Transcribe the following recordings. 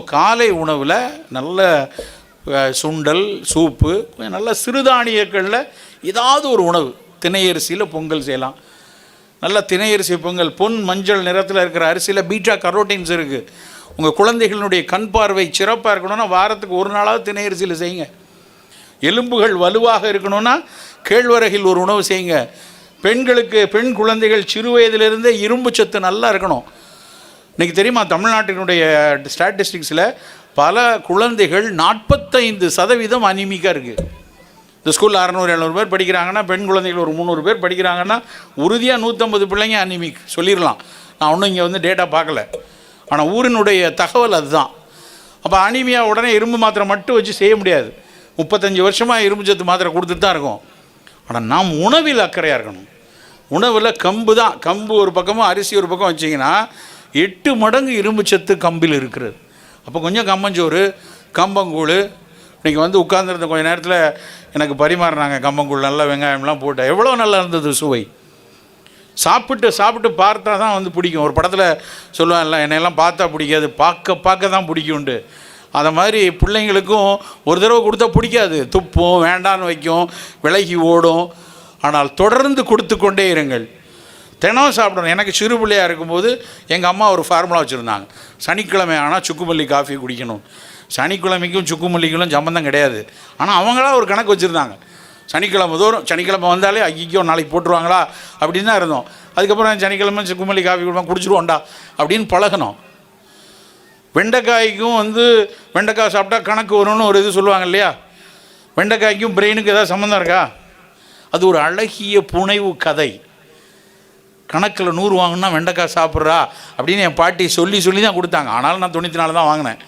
காலை உணவில் நல்ல சுண்டல் சூப்பு நல்ல சிறுதானியங்களில் ஏதாவது ஒரு உணவு. திணையரிசியில் பொங்கல் செய்யலாம். நல்ல திணையரிசி பொங்கல் பொன் மஞ்சள் நிறத்தில் இருக்கிற அரிசியில் பீட்டா கரோட்டின்ஸ் இருக்குது உங்கள் குழந்தைகளுடைய கண் பார்வை சிறப்பாக இருக்கணும்னா வாரத்துக்கு ஒரு நாளாவது திணையரிசியில் செய்யுங்க. எலும்புகள் வலுவாக இருக்கணும்னா கேழ்வரகில் ஒரு உணவு செய்யுங்க. பெண்களுக்கு பெண் குழந்தைகள் சிறு வயதிலிருந்தே இரும்பு சத்து நல்லா இருக்கணும். இன்றைக்கி தெரியுமா தமிழ்நாட்டினுடைய ஸ்டாட்டிஸ்டிக்ஸில் பல குழந்தைகள் நாற்பத்தைந்து சதவீதம் அனிமிக்காக இருக்குது இந்த ஸ்கூலில் அறநூறு எழுநூறு பேர் படிக்கிறாங்கன்னா பெண் குழந்தைகள் ஒரு முந்நூறு பேர் படிக்கிறாங்கன்னா உறுதியாக நூற்றம்பது பிள்ளைங்க அனிமிக். சொல்லிடலாம். நான் ஒன்றும் இங்கே வந்து டேட்டா பார்க்கல. ஆனால் ஊரினுடைய தகவல் அதுதான். அப்போ அனிமியா உடனே இரும்பு மாத்திரை மட்டும் வச்சு செய்ய முடியாது. முப்பத்தஞ்சு வருஷமாக இரும்பு சத்து மாத்திரை கொடுத்துட்டு தான் இருக்கும். ஆனால் நாம் உணவில் அக்கறையாக இருக்கணும். உணவில் கம்பு தான். கம்பு ஒரு பக்கமும் அரிசி ஒரு பக்கம் வச்சிங்கன்னா எட்டு மடங்கு இரும்பு சத்து கம்பில் இருக்கிறது. அப்போ கொஞ்சம் கம்பஞ்சோறு கம்பங்கூழ் இன்றைக்கி வந்து உட்காந்துருந்த கொஞ்ச நேரத்தில் எனக்கு பரிமாறினாங்க கம்பங்கூழ் நல்லா வெங்காயம்லாம் போட்டேன் எவ்வளோ நல்லா இருந்தது சுவை. சாப்பிட்டு சாப்பிட்டு பார்த்தா தான் வந்து பிடிக்கும். ஒரு படத்தில் சொல்லுவாங்கல்ல என்னையெல்லாம் பார்த்தா பிடிக்காது பார்க்க பார்க்க தான் பிடிக்கும்ண்டு. அதை மாதிரி பிள்ளைங்களுக்கும் ஒரு தடவை கொடுத்தா பிடிக்காது. துப்பும் வேண்டான்னு வைக்கும் விலகி ஓடும். ஆனால் தொடர்ந்து கொடுத்து கொண்டே இருங்கள். தினம் சாப்பிடணும். எனக்கு சிறு பிள்ளையாக இருக்கும்போது எங்கள் அம்மா ஒரு ஃபார்முலா வச்சுருந்தாங்க. சனிக்கிழமை ஆனால் சுக்குமல்லி காஃபி குடிக்கணும். சனிக்கிழமைக்கும் சுக்குமல்லிக்கும் சம்மந்தம் கிடையாது. ஆனால் அவங்களா ஒரு கணக்கு வச்சுருந்தாங்க. சனிக்கிழமை தோறும் சனிக்கிழமை வந்தாலே ஐயோ நாளைக்கு போட்டுருவாங்களா? அப்படின்னு தான் இருந்தோம். அதுக்கப்புறம் சனிக்கிழமை சுக்குமல்லி காஃபி குடிப்போம் குடிச்சிருவோண்டா அப்படின்னு பழகணும் வெண்டைக்காய்க்கும் வந்து வெண்டைக்காய் சாப்பிட்டா கணக்கு வரும்னு ஒரு இது சொல்லுவாங்க இல்லையா? வெண்டைக்காய்க்கும் பிரெயினுக்கு ஏதாவது சம்மந்தம் இருக்கா? அது ஒரு அழகிய புனைவு கதை. கணக்கில் நூறு வாங்கினா வெண்டைக்காய் சாப்பிட்றா அப்படின்னு என் பாட்டி சொல்லி சொல்லி தான் கொடுத்தாங்க. ஆனாலும் நான் தொண்ணூற்றி நாலு தான் வாங்கினேன்.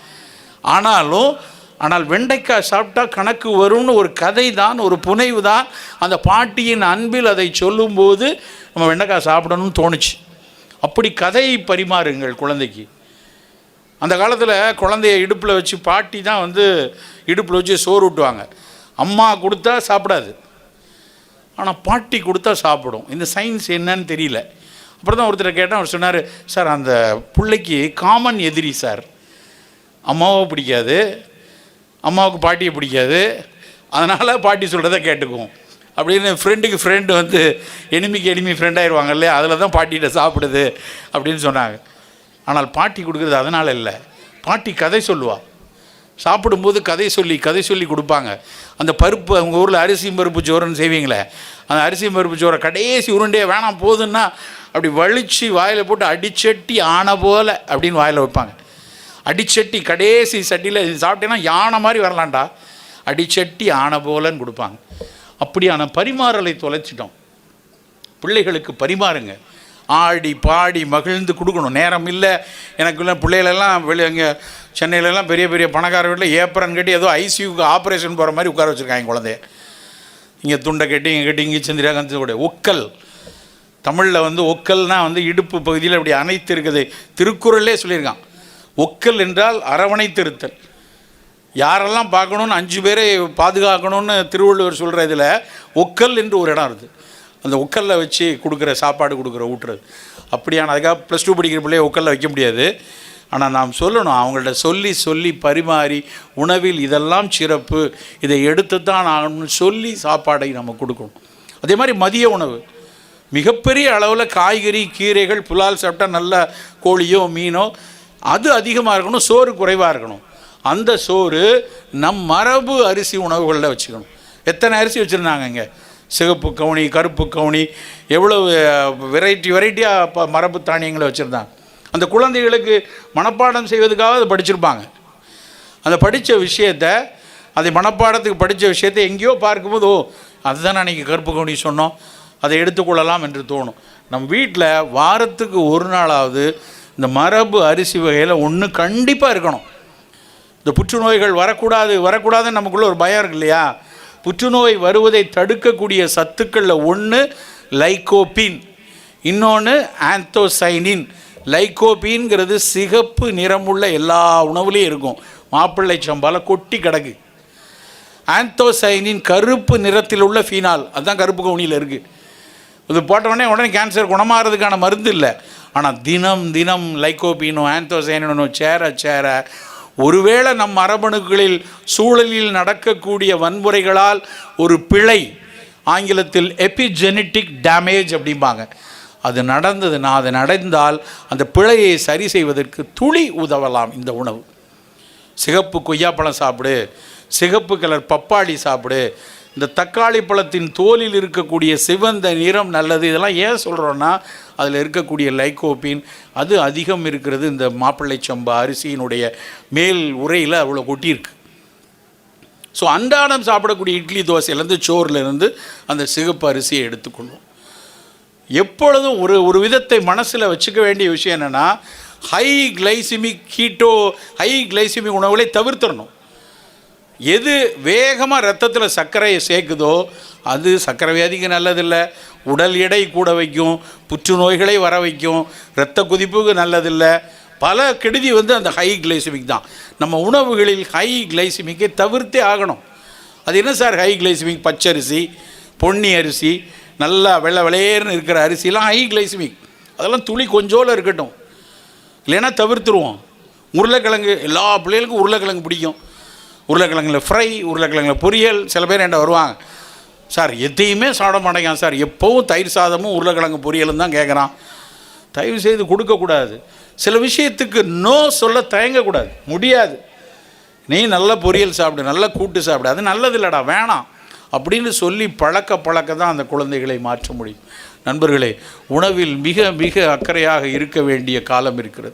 ஆனாலும் ஆனால் வெண்டைக்காய் சாப்பிட்டா கணக்கு வரும்னு ஒரு கதை தான் ஒரு புனைவு தான் அந்த பாட்டியின் அன்பில் அதை சொல்லும்போது நம்ம வெண்டைக்காய் சாப்பிடணும்னு தோணுச்சு. அப்படி கதையை பரிமாறுங்கள் குழந்தைக்கு. அந்த காலத்தில் குழந்தைய இடுப்பில் வச்சு பாட்டி தான் வந்து இடுப்பில் வச்சு சோறு ஊட்டுவாங்க. அம்மா கொடுத்தா சாப்பிடாது. ஆனால் பாட்டி கொடுத்தா சாப்பிடும். இந்த சயின்ஸ் என்னன்னு தெரியல. அப்புறம் தான் ஒருத்தர் கேட்டால் அவர் சொன்னார் சார் அந்த பிள்ளைக்கு காமன் எதிரி சார். அம்மாவை பிடிக்காது. அம்மாவுக்கு பாட்டியை பிடிக்காது. அதனால் பாட்டி சொல்கிறத கேட்டுக்குவோம். அப்படின்னு ஃப்ரெண்டுக்கு ஃப்ரெண்டு வந்து எனிமிக்கு எனிமி ஃப்ரெண்டாகிடுவாங்க இல்லையா? அதில் தான் பாட்டிகிட்ட சாப்பிடுது. அப்படின்னு சொன்னாங்க. ஆனால் பாட்டி கொடுக்குறது அதனால் இல்லை. பாட்டி கதை சொல்லுவாள் சாப்பிடும்போது கதை சொல்லி கதை சொல்லி கொடுப்பாங்க. அந்த பருப்பு அவங்க ஊரில் அரிசியும் பருப்பு சோறுன்னு செய்வீங்களே அந்த அரிசியும் பருப்பு சோறை கடைசி உருண்டே வேணாம் போதுன்னா அப்படி வலிச்சு வாயில் போட்டு அடிச்சட்டி ஆனை போல அப்படின்னு வாயில் வைப்பாங்க. அடிச்சட்டி கடைசி சட்டியில் சாப்பிட்டேன்னா யானை மாதிரி வரலாண்டா அடிச்சட்டி ஆனை போலன்னு கொடுப்பாங்க. அப்படியான பரிமாறலை தொலைச்சிட்டோம். பிள்ளைகளுக்கு பரிமாறுங்க. ஆடி பாடி மகிழ்ந்து கொடுக்கணும். நேரம் இல்லை. எனக்குள்ள பிள்ளைகளெல்லாம் வெளியே இங்கே சென்னையிலலாம் பெரிய பெரிய பணக்கார வீட்டில் ஏப்ரன் கட்டி ஏதோ ஐசியூக்கு ஆப்ரேஷன் போகிற மாதிரி உட்கார வச்சுருக்காங்க குழந்தைய. இங்கே துண்டை கட்டி இங்கே கட்டி இங்கே சந்திரா கூட. ஒக்கல். தமிழில் வந்து ஒக்கல்னால் வந்து இடுப்பு பகுதியில் அப்படி அனைத்து இருக்குது. திருக்குறளே சொல்லியிருக்கான். ஒக்கல் என்றால் அரவணைத்திருத்தல் யாரெல்லாம் பார்க்கணுன்னு அஞ்சு பேரை பாதுகாக்கணும்னு திருவள்ளுவர் சொல்கிற இதில் ஒக்கல் என்று ஒரு இடம் இருக்குது அந்த உக்கல்ல வச்சு கொடுக்குற சாப்பாடு கொடுக்குற ஊட்டுறது. அப்படியான அதுக்காக ப்ளஸ் டூ படிக்கிற பிள்ளைய உக்கல்ல வைக்க முடியாது. ஆனால் நாம் சொல்லணும் அவங்கள்ட்ட சொல்லி சொல்லி பரிமாறி உணவில் இதெல்லாம் சிறப்பு இதை எடுத்து தான் ஆகணும்னு சொல்லி சாப்பாடை நம்ம கொடுக்கணும். அதே மாதிரி மதிய உணவு. மிகப்பெரிய அளவில் காய்கறி கீரைகள் புலால் சாப்பிட்டா நல்ல கோழியோ மீனோ அது அதிகமாக இருக்கணும் சோறு குறைவாக இருக்கணும். அந்த சோறு நம் மரபு அரிசி உணவுகளில் வச்சுக்கணும். எத்தனை அரிசி வச்சுருந்தாங்க இங்கே? சிகப்பு கவுனி கருப்பு கவுனி எவ்வளவு வெரைட்டி வெரைட்டியாக இப்போ மரபு தானியங்களை வச்சுருந்தாங்க. அந்த குழந்தைகளுக்கு மனப்பாடம் செய்வதுக்காக அதை படிச்சிருப்பாங்க. அந்த படித்த விஷயத்தை அதை மனப்பாடத்துக்கு படித்த விஷயத்தை எங்கேயோ பார்க்கும்போது ஓ அதுதான் அன்றைக்கி கருப்பு கவுனி சொன்னோம் அதை எடுத்துக்கொள்ளலாம் என்று தோணும். நம் வீட்டில் வாரத்துக்கு ஒரு நாளாவது இந்த மரபு அரிசி வகையில் ஒன்று கண்டிப்பாக இருக்கணும். இந்த புற்றுநோய்கள் வரக்கூடாது வரக்கூடாதுன்னு நமக்குள்ளே ஒரு பயம் இருக்கு இல்லையா? புற்றுநோய் வருவதை தடுக்கக்கூடிய சத்துக்களில் ஒன்று லைகோபின் இன்னொன்று ஆந்தோசைனின். லைகோபின்ங்கிறது சிகப்பு நிறமுள்ள எல்லா உணவுலேயும் இருக்கும். மாப்பிள்ளை சம்பால கொட்டி கிடக்கு. ஆந்தோசைனின் கருப்பு நிறத்தில் உள்ள ஃபீனால் அதுதான் கருப்பு கவுனியில் இருக்குது இது போட்ட உடனே உடனே கேன்சர் குணமாகிறதுக்கான மருந்து இல்லை. ஆனால் தினம் தினம் லைகோபீனும் ஆந்தோசைனும் சேர சேர ஒருவேளை நம் மரபணுக்களில் சூழலில் நடக்கக்கூடிய வன்முறைகளால் ஒரு பிழை ஆங்கிலத்தில் எபிஜெனட்டிக் டேமேஜ் அப்படிம்பாங்க. அது நடந்ததுன்னா அது நடந்தால் அந்த பிழையை சரி செய்வதற்கு துளி உதவலாம் இந்த உணவு. சிகப்பு கொய்யாப்பழம் சாப்பிடு சிகப்பு கலர் பப்பாளி சாப்பிடு இந்த தக்காளி பழத்தின் தோலில் இருக்கக்கூடிய சிவந்த நிறம் நல்லது. இதெல்லாம் ஏன் சொல்கிறோன்னா அதில் இருக்கக்கூடிய லைகோபின் அது அதிகம் இருக்கிறது. இந்த மாப்பிள்ளை சம்பா அரிசியினுடைய மேல் உரையில் அவ்வளோ கொட்டியிருக்கு. ஸோ அன்றாடம் சாப்பிடக்கூடிய இட்லி தோசையிலேருந்து சோறுலேருந்து அந்த சிகப்பு அரிசியை எடுத்துக்கொள்வோம். எப்பொழுதும் ஒரு ஒரு விதத்தை மனசில் வச்சுக்க வேண்டிய விஷயம் என்னென்னா high glycemic keto high glycemic உணவுகளை தவிர்த்திடணும். எது வேகமாக ரத்தத்தில் சர்க்கரையை சேர்க்குதோ அது சர்க்கரை வியாதிக்கு நல்லதில்லை. உடல் எடை கூட வைக்கும் புற்றுநோய்களை வர வைக்கும் இரத்த குதிப்புக்கு நல்லதில்லை. பல கெடுதி வந்து அந்த ஹை கிளைசிமிக் தான். நம்ம உணவுகளில் ஹை கிளைசிமிக்கை தவிர்த்தே ஆகணும். அது என்ன சார் ஹை கிளைசிமிக் பச்சரிசி பொன்னி அரிசி நல்லா வெள்ளை வெளையர்னு இருக்கிற அரிசிலாம் ஹை கிளைசிமிக் அதெல்லாம் துளி கொஞ்சோல இருக்கட்டும். இல்லைன்னா தவிர்த்துருவோம். உருளைக்கிழங்கு எல்லா பிள்ளைகளுக்கும் உருளைக்கிழங்கு பிடிக்கும். உருளைக்கிழங்குல ஃப்ரை உருளைக்கிழங்குல பொரியல் சில பேர் என்கிட்ட வருவாங்க சார் எதையுமே சாப்பிட மாட்டேங்கான் சார். எப்போவும் தயிர் சாதமும் உருளைக்கிழங்கு பொரியலும் தான் கேட்குறான். தயவு செய்து கொடுக்கக்கூடாது. சில விஷயத்துக்கு நோ சொல்ல தயங்கக்கூடாது. முடியாது. நீ நல்ல பொரியல் சாப்பிடு நல்ல கூட்டு சாப்பிடு. அது நல்லது இல்லைடா வேணாம். அப்படின்னு சொல்லி பழக்க பழக்க தான் அந்த குழந்தைகளை மாற்ற முடியும். நண்பர்களே உணவில் மிக மிக அக்கறையாக இருக்க வேண்டிய காலம் இருக்கிறது.